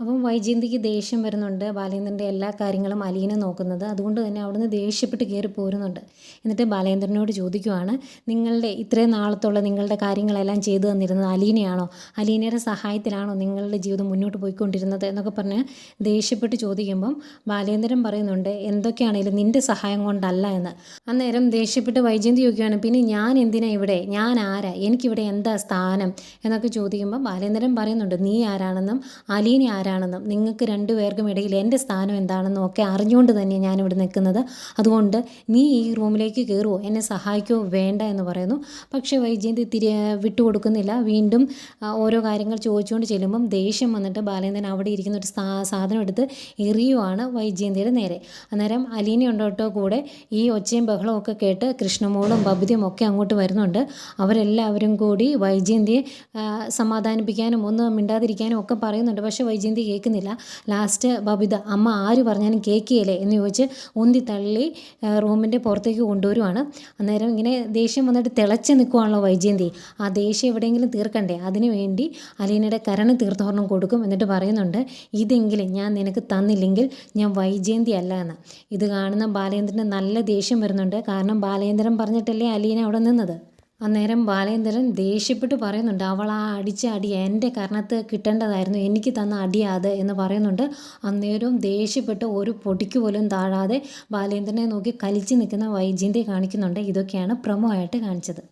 അപ്പം വൈജയന്തിക്ക് ദേഷ്യം വരുന്നുണ്ട്. ബാലേന്ദ്രന്റെ എല്ലാ കാര്യങ്ങളും അലീന നോക്കുന്നത്. അതുകൊണ്ട് തന്നെ അവിടുന്ന് ദേഷ്യപ്പെട്ട് കയറി പോരുന്നുണ്ട്. എന്നിട്ട് ബാലേന്ദ്രനോട് ചോദിക്കുവാണ് നിങ്ങളുടെ ഇത്രയും നാളത്തുള്ള നിങ്ങളുടെ കാര്യങ്ങളെല്ലാം ചെയ്തു തന്നിരുന്നത് അലീനയാണോ? അലീനയുടെ സഹായത്തിലാണോ നിങ്ങളുടെ ജീവിതം മുന്നോട്ട് പോയിക്കൊണ്ടിരുന്നത്? എന്നൊക്കെ പറഞ്ഞ് ദേഷ്യപ്പെട്ട് ചോദിക്കുമ്പം ബാലേന്ദ്രൻ പറയുന്നുണ്ട് എന്തൊക്കെയാണെങ്കിലും നിന്റെ സഹായം കൊണ്ടല്ല എന്ന്. അന്നേരം ദേഷ്യപ്പെട്ട് വൈജയന്തി ചോദിക്കുകയാണ് പിന്നെ ഞാൻ എന്തിനാ ഇവിടെ? ഞാൻ ആരാ? എനിക്കിവിടെ എന്താ സ്ഥാനം? എന്നൊക്കെ ചോദിക്കുമ്പോൾ ബാലേന്ദ്രൻ പറയുന്നുണ്ട് നീ ആരാണെന്നും അലീന ആരാണെന്നും നിങ്ങൾക്ക് രണ്ടുപേർക്കും ഇടയിൽ എന്റെ സ്ഥാനം എന്താണെന്നും ഒക്കെ അറിഞ്ഞുകൊണ്ട് തന്നെ ഞാനിവിടെ നിൽക്കുന്നത്. അതുകൊണ്ട് നീ ഈ റൂമിലേക്ക് കയറുമോ എന്നെ സഹായിക്കുമോ വേണ്ട എന്ന് പറയുന്നു. പക്ഷേ വൈജയന്തി തിരി വിട്ടുകൊടുക്കുന്നില്ല. വീണ്ടും ഓരോ കാര്യങ്ങൾ ചോദിച്ചുകൊണ്ട് ചെല്ലുമ്പം ദേഷ്യം വന്നിട്ട് ബാലേന്ദ്രൻ അവിടെ ഇരിക്കുന്ന ഒരു സാധനം എടുത്ത് എറിയുവാണ് വൈജയന്തിയുടെ നേരെ. അന്നേരം അലീന ഉണ്ടോട്ടോ കൂടെ ഈ ഒച്ചയും ബഹളവും ഒക്കെ കേട്ട് കൃഷ്ണമോളും ബബിതയും ഒക്കെ അങ്ങോട്ട് വരുന്നുണ്ട്. അവരെല്ലാവരും കൂടി വൈജയന്തിയെ സമാധാനിപ്പിക്കാനും ഒന്ന് മിണ്ടാതിരിക്കാനും ഒക്കെ പറയുന്നുണ്ട്. പക്ഷേ വൈജയന്തി കേൾക്കുന്നില്ല. ലാസ്റ്റ് ബബിത അമ്മ ആര് പറഞ്ഞാലും കേൾക്കുകയില്ലേ? എന്ന് ചോദിച്ച് ഉന്തി തള്ളി റൂമിന്റെ പുറത്തേക്ക് കൊണ്ടുവരുവാണ്. അന്നേരം ഇങ്ങനെ ദേഷ്യം വന്നിട്ട് തിളച്ച് നിൽക്കുവാണല്ലോ വൈജയന്തി. ആ ദേഷ്യം എവിടെയെങ്കിലും തീർക്കണ്ടേ? അതിനു വേണ്ടി അലീനയുടെ കരണ തീർത്ഥാടനം കൊടുക്കും എന്നിട്ട് പറയുന്നുണ്ട് ഇതെങ്കിലും ഞാൻ നിനക്ക് തന്നില്ലെങ്കിൽ ഞാൻ വൈജയന്തി അല്ല എന്ന്. ഇത് കാണുന്ന ബാലേന്ദ്രന് നല്ല ദേഷ്യം വരുന്നുണ്ട്. കാരണം ബാലേന്ദ്രൻ പറഞ്ഞിട്ടല്ലേ അലീന അവിടെ നിന്നത്? അന്നേരം ബാലേന്ദ്രൻ ദേഷ്യപ്പെട്ട് പറയുന്നുണ്ട് അവൾ ആ അടിച്ച അടി എന്റെ കർണത്ത് കിട്ടേണ്ടതായിരുന്നു എനിക്ക് തന്ന അടിയാത് എന്ന് പറയുന്നുണ്ട്. അന്നേരവും ദേഷ്യപ്പെട്ട് ഒരു പൊടിക്ക് പോലും താഴാതെ ബാലേന്ദ്രനെ നോക്കി കലിച്ച് നിൽക്കുന്ന വൈജിന്റെ കാണിക്കുന്നുണ്ട്. ഇതൊക്കെയാണ് പ്രമോ ആയിട്ട് കാണിച്ചത്.